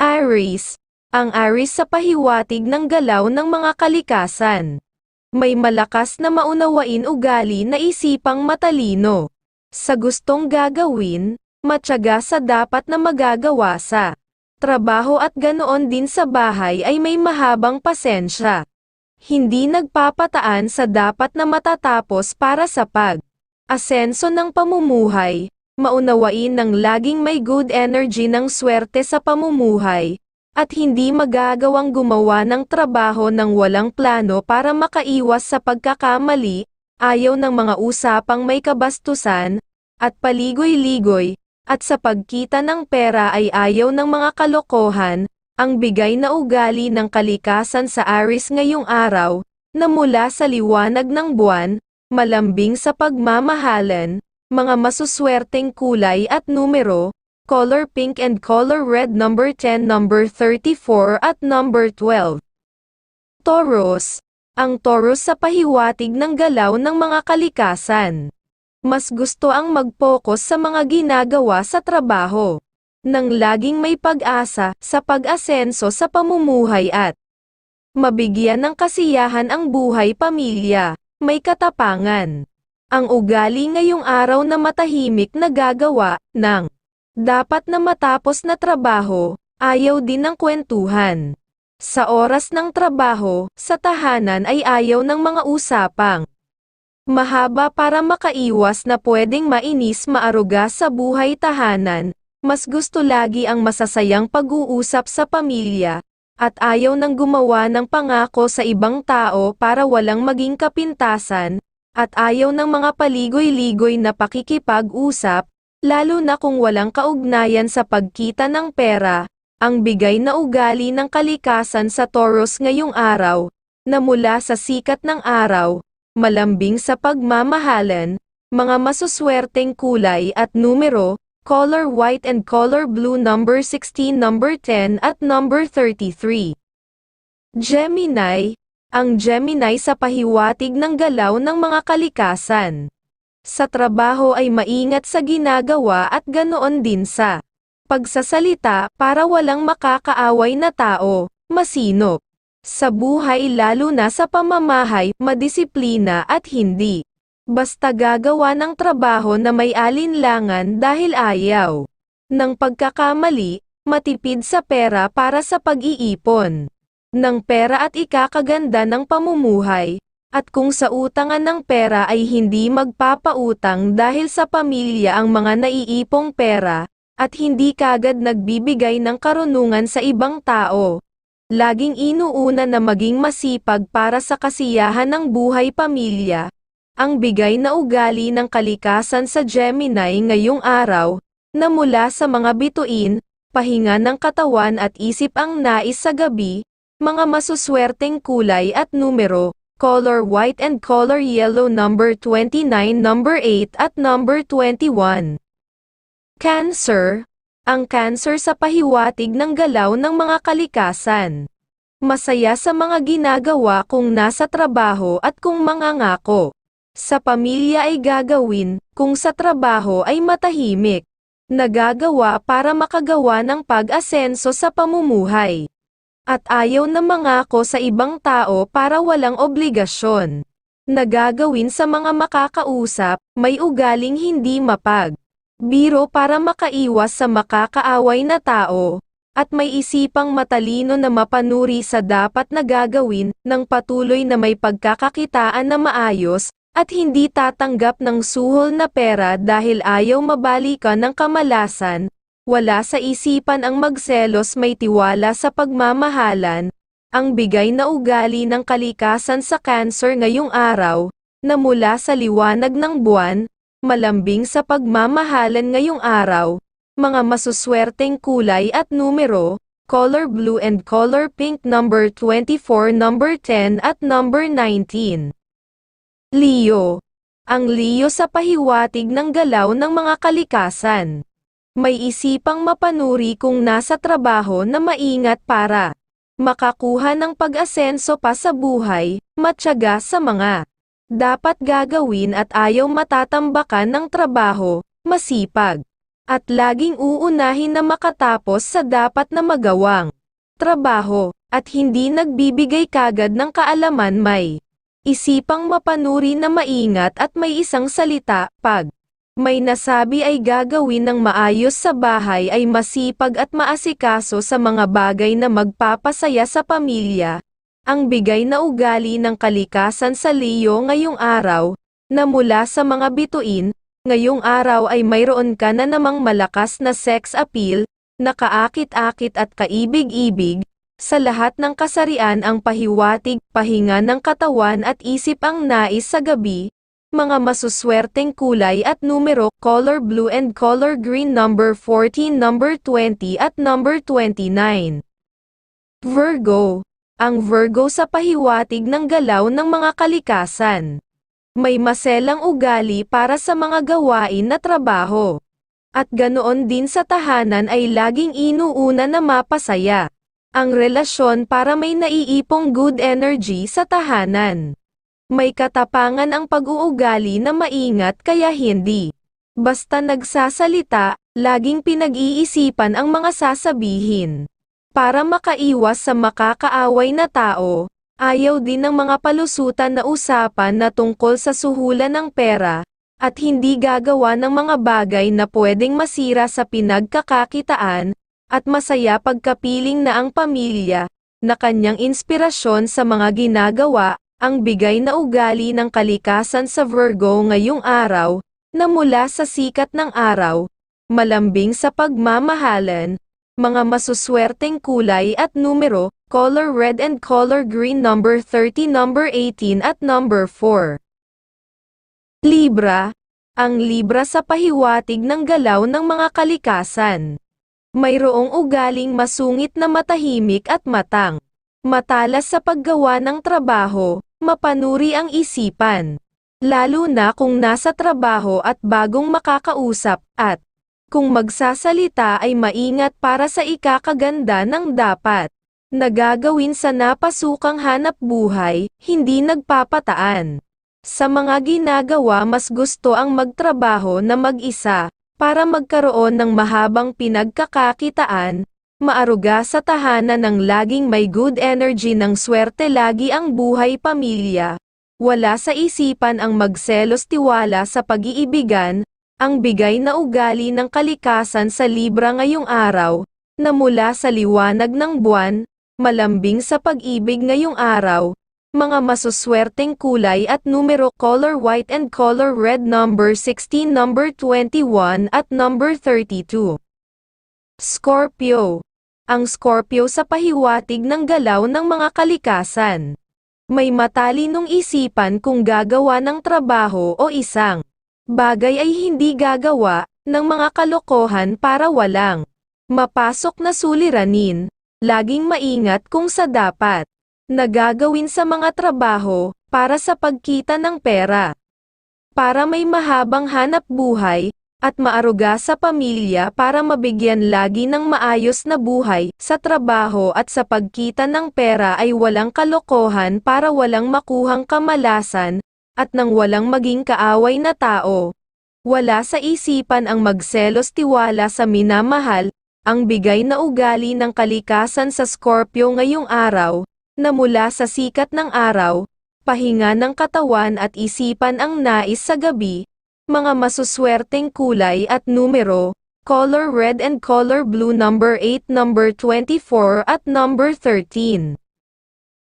Aries. Ang Aries sa pahiwatig ng galaw ng mga kalikasan. May malakas na maunawain ugali na isipang matalino. Sa gustong gagawin, matyaga sa dapat na magagawa sa trabaho at ganoon din sa bahay ay may mahabang pasensya. Hindi nagpapataan sa dapat na matatapos para sa pag asenso ng pamumuhay, maunawain ng laging may good energy ng swerte sa pamumuhay, at hindi magagawang gumawa ng trabaho ng walang plano para makaiwas sa pagkakamali, ayaw ng mga usapang may kabastusan, at paligoy-ligoy, at sa pagkita ng pera ay ayaw ng mga kalokohan, ang bigay na ugali ng kalikasan sa Aris ngayong araw, na mula sa liwanag ng buwan, malambing sa pagmamahalan, mga masuswerteng kulay at numero, color pink and color red number 10 number 34 at number 12. Taurus. Ang Taurus sa pahiwatig ng galaw ng mga kalikasan. Mas gusto ang mag-focus sa mga ginagawa sa trabaho. Nang laging may pag-asa sa pag-asenso sa pamumuhay at mabigyan ng kasiyahan ang buhay pamilya, may katapangan. Ang ugali ngayong araw na matahimik na gagawa ng dapat na matapos na trabaho, ayaw din ng kwentuhan. Sa oras ng trabaho, sa tahanan ay ayaw ng mga usapang mahaba para makaiwas na pwedeng mainis maaruga sa buhay tahanan, mas gusto lagi ang masasayang pag-uusap sa pamilya, at ayaw nang gumawa ng pangako sa ibang tao para walang maging kapintasan, at ayaw ng mga paligoy-ligoy na pakikipag-usap, lalo na kung walang kaugnayan sa pagkita ng pera, ang bigay na ugali ng kalikasan sa Taurus ngayong araw, na mula sa sikat ng araw, malambing sa pagmamahalan, mga masuswerteng kulay at numero, color white and color blue number 16 number 10 at number 33. Gemini, ang Gemini sa pahiwatig ng galaw ng mga kalikasan. Sa trabaho ay maingat sa ginagawa at ganoon din sa pagsasalita para walang makakaaway na tao, masinop. Sa buhay lalo na sa pamamahay, madisiplina at hindi. Basta gagawa ng trabaho na may alinlangan dahil ayaw. Nang pagkakamali, matipid sa pera para sa pag-iipon. Ng pera at ikakaganda ng pamumuhay, at kung sa utangan ng pera ay hindi magpapautang dahil sa pamilya ang mga naiipong pera, at hindi kagad nagbibigay ng karunungan sa ibang tao. Laging inuuna na maging masipag para sa kasiyahan ng buhay pamilya. Ang bigay na ugali ng kalikasan sa Gemini ngayong araw, na mula sa mga bituin, pahinga ng katawan at isip ang nais sa gabi, mga masuswerteng kulay at numero, color white and color yellow number 29 number 8 at number 21. Cancer. Ang cancer sa pahiwatig ng galaw ng mga kalikasan. Masaya sa mga ginagawa kung nasa trabaho at kung mangangako. Sa pamilya ay gagawin, kung sa trabaho ay matahimik. Nagagawa para makagawa ng pag-asenso sa pamumuhay. At ayaw na mangako sa ibang tao para walang obligasyon. Nagagawin sa mga makakausap, may ugaling hindi mapag biro para makaiwas sa makakaaway na tao, at may isipang matalino na mapanuri sa dapat na gagawin, ng patuloy na may pagkakakitaan na maayos, at hindi tatanggap ng suhol na pera dahil ayaw mabalikan ng kamalasan, wala sa isipan ang magselos may tiwala sa pagmamahalan, ang bigay na ugali ng kalikasan sa cancer ngayong araw, na mula sa liwanag ng buwan, malambing sa pagmamahalan ngayong araw, mga masuswerteng kulay at numero, color blue and color pink number 24 number 10 at number 19. Leo. Ang Leo sa pahiwatig ng galaw ng mga kalikasan. May isipang mapanuri kung nasa trabaho na maingat para makakuha ng pag-asenso pa sa buhay, matyaga sa mga dapat gagawin at ayaw matatambakan ng trabaho, masipag. At laging uunahin na makatapos sa dapat na magawang trabaho, at hindi nagbibigay kagad ng kaalaman may isipang mapanuri na maingat at may isang salita, pag may nasabi ay gagawin ng maayos sa bahay ay masipag at maasikaso sa mga bagay na magpapasaya sa pamilya. Ang bigay na ugali ng kalikasan sa Leo ngayong araw, na mula sa mga bituin, ngayong araw ay mayroon ka na namang malakas na sex appeal, na kaakit-akit at kaibig-ibig, sa lahat ng kasarian ang pahiwatig, pahinga ng katawan at isip ang nais sa gabi, mga masuswerteng kulay at numero, color blue and color green number 14, number 20 at number 29. Virgo. Ang Virgo sa pahiwatig ng galaw ng mga kalikasan. May maselang ugali para sa mga gawain na trabaho. At ganoon din sa tahanan ay laging inuuna na mapasaya. Ang relasyon para may naiipong good energy sa tahanan. May katapangan ang pag-uugali na maingat kaya hindi. Basta nagsasalita, laging pinag-iisipan ang mga sasabihin. Para makaiwas sa makakaaway na tao, ayaw din ng mga palusutan na usapan na tungkol sa suhulan ng pera, at hindi gagawa ng mga bagay na pwedeng masira sa pinagkakakitaan, at masaya pagkapiling na ang pamilya, na kanyang inspirasyon sa mga ginagawa, ang bigay na ugali ng kalikasan sa Virgo ngayong araw, na mula sa sikat ng araw, malambing sa pagmamahalan, mga masuswerteng kulay at numero, color red and color green number 30 number 18 at number 4. Libra, ang Libra sa pahiwatig ng galaw ng mga kalikasan. Mayroong ugaling masungit na matahimik at matang. Matalas sa paggawa ng trabaho, mapanuri ang isipan. Lalo na kung nasa trabaho at bagong makakausap, at kung magsasalita ay maingat para sa ikakaganda ng dapat. Nagagawin sa napasukang hanap buhay, hindi nagpapataan. Sa mga ginagawa mas gusto ang magtrabaho na mag-isa, para magkaroon ng mahabang pinagkakakitaan, maaruga sa tahanan ng laging may good energy ng swerte lagi ang buhay pamilya, wala sa isipan ang magselos tiwala sa pag-iibigan, ang bigay na ugali ng kalikasan sa Libra ngayong araw, na mula sa liwanag ng buwan, malambing sa pag-ibig ngayong araw, mga masuswerteng kulay at numero color white and color red number 16 number 21 at number 32. Scorpio. Ang Scorpio sa pahiwatig ng galaw ng mga kalikasan. May matalinong isipan kung gagawa ng trabaho o isang bagay ay hindi gagawa ng mga kalokohan para walang mapasok na suliranin. Laging maingat kung sa dapat nagagawin sa mga trabaho para sa pagkita ng pera. Para may mahabang hanap buhay, at maaruga sa pamilya para mabigyan lagi ng maayos na buhay, sa trabaho at sa pagkita ng pera ay walang kalokohan para walang makuhang kamalasan, at nang walang maging kaaway na tao. Wala sa isipan ang magselos tiwala sa minamahal, ang bigay na ugali ng kalikasan sa Scorpio ngayong araw, na mula sa sikat ng araw, pahinga ng katawan at isipan ang nais sa gabi, mga masuswerteng kulay at numero, color red and color blue number 8 number 24 at number 13.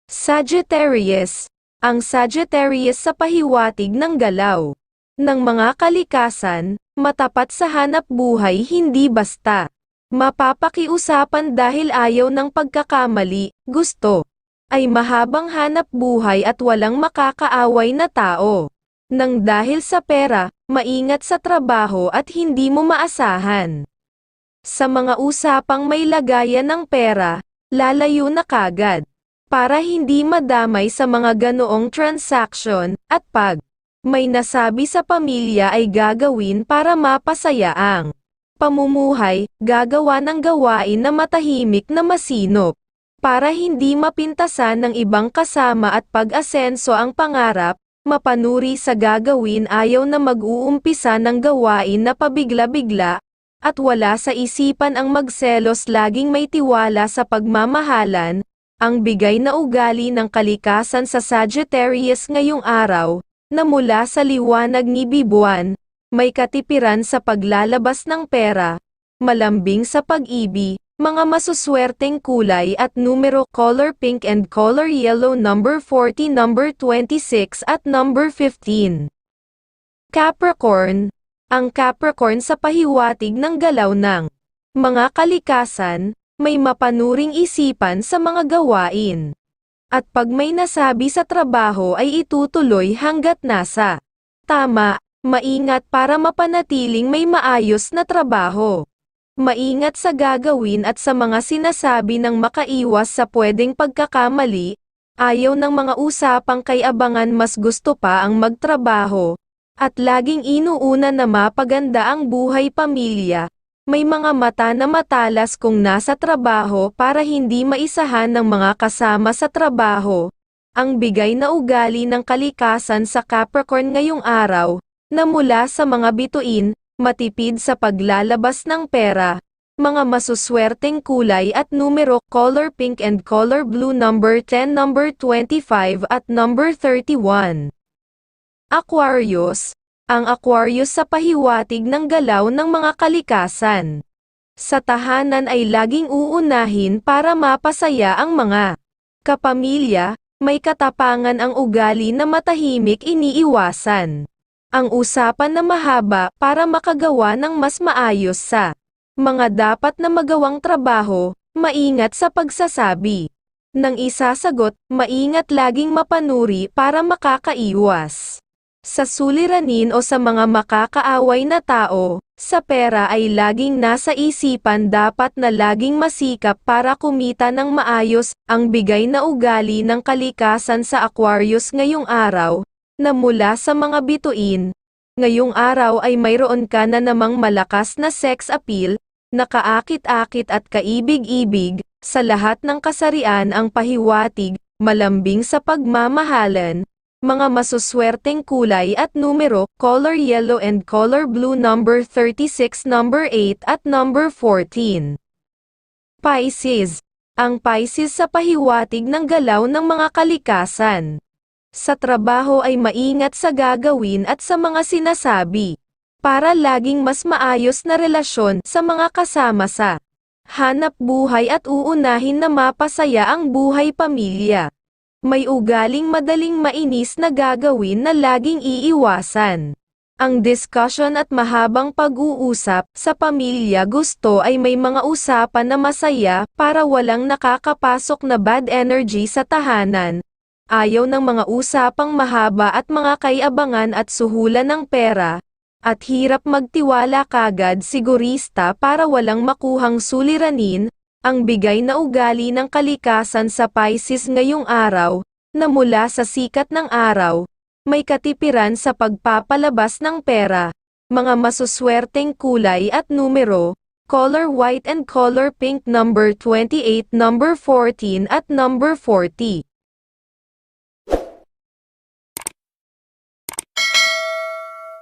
Sagittarius, ang Sagittarius sa pahiwatig ng galaw ng mga kalikasan, matapat sa hanap buhay hindi basta. Mapapakiusapan dahil ayaw ng pagkakamali, gusto, ay mahabang hanap buhay at walang makakaaway na tao. Nang dahil sa pera, maingat sa trabaho at hindi mo maasahan. Sa mga usapang may lagayan ng pera, lalayo na kagad para hindi madamay sa mga ganoong transaction, at pag may nasabi sa pamilya ay gagawin para mapasaya ang pamumuhay, gagawa ng gawain na matahimik na masinop, para hindi mapintasan ng ibang kasama at pag-asenso ang pangarap, mapanuri sa gagawin ayaw na mag-uumpisa ng gawain na pabigla-bigla, at wala sa isipan ang magselos laging may tiwala sa pagmamahalan, ang bigay na ugali ng kalikasan sa Sagittarius ngayong araw, na mula sa liwanag ni Bibuan, may katipiran sa paglalabas ng pera, malambing sa pag-ibig, mga masuswerteng kulay at numero color pink and color yellow number 40 number 26 at number 15. Capricorn, ang Capricorn sa pahiwatig ng galaw ng mga kalikasan, may mapanuring isipan sa mga gawain. At pag may nasabi sa trabaho ay itutuloy hanggat nasa tama, maingat para mapanatiling may maayos na trabaho. Maingat sa gagawin at sa mga sinasabi ng makaiwas sa pwedeng pagkakamali, ayaw ng mga usapang kay abangan mas gusto pa ang magtrabaho, at laging inuuna na mapaganda ang buhay pamilya. May mga mata na matalas kung nasa trabaho para hindi maisahan ng mga kasama sa trabaho. Ang bigay na ugali ng kalikasan sa Capricorn ngayong araw, na mula sa mga bituin, matipid sa paglalabas ng pera, mga masuswerteng kulay at numero color pink and color blue number 10 number 25 at number 31. Aquarius, ang Aquarius sa pahiwatig ng galaw ng mga kalikasan. Sa tahanan ay laging uunahin para mapasaya ang mga kapamilya, may katapangan ang ugali na matahimik iniiwasan. Ang usapan na mahaba para makagawa ng mas maayos sa mga dapat na magawang trabaho, maingat sa pagsasabi. Nang isasagot, maingat laging mapanuri para makakaiwas sa suliranin o sa mga makakaaway na tao, sa pera ay laging nasa isipan dapat na laging masikap para kumita ng maayos, ang bigay na ugali ng kalikasan sa Aquarius ngayong araw, na mula sa mga bituin. Ngayong araw ay mayroon ka na namang malakas na sex appeal, nakaakit-akit at kaibig-ibig, sa lahat ng kasarian ang pahiwatig, malambing sa pagmamahalan, mga masuswerteng kulay at numero, color yellow and color blue number 36 number 8 at number 14. Pisces. Ang Pisces sa pahiwatig ng galaw ng mga kalikasan. Sa trabaho ay maingat sa gagawin at sa mga sinasabi. Para laging mas maayos na relasyon sa mga kasama sa hanap buhay at uunahin na mapasaya ang buhay pamilya. May ugaling madaling mainis na gagawin na laging iiwasan. Ang discussion at mahabang pag-uusap sa pamilya gusto ay may mga usapan na masaya para walang nakakapasok na bad energy sa tahanan. Ayaw ng mga usapang mahaba at mga kaiabangan at suhulan ng pera, at hirap magtiwala kagad sigurista para walang makuhang suliranin, ang bigay na ugali ng kalikasan sa Pisces ngayong araw, na mula sa sikat ng araw, may katipiran sa pagpapalabas ng pera, mga masuswerteng kulay at numero, color white and color pink number 28 number 14 at number 40.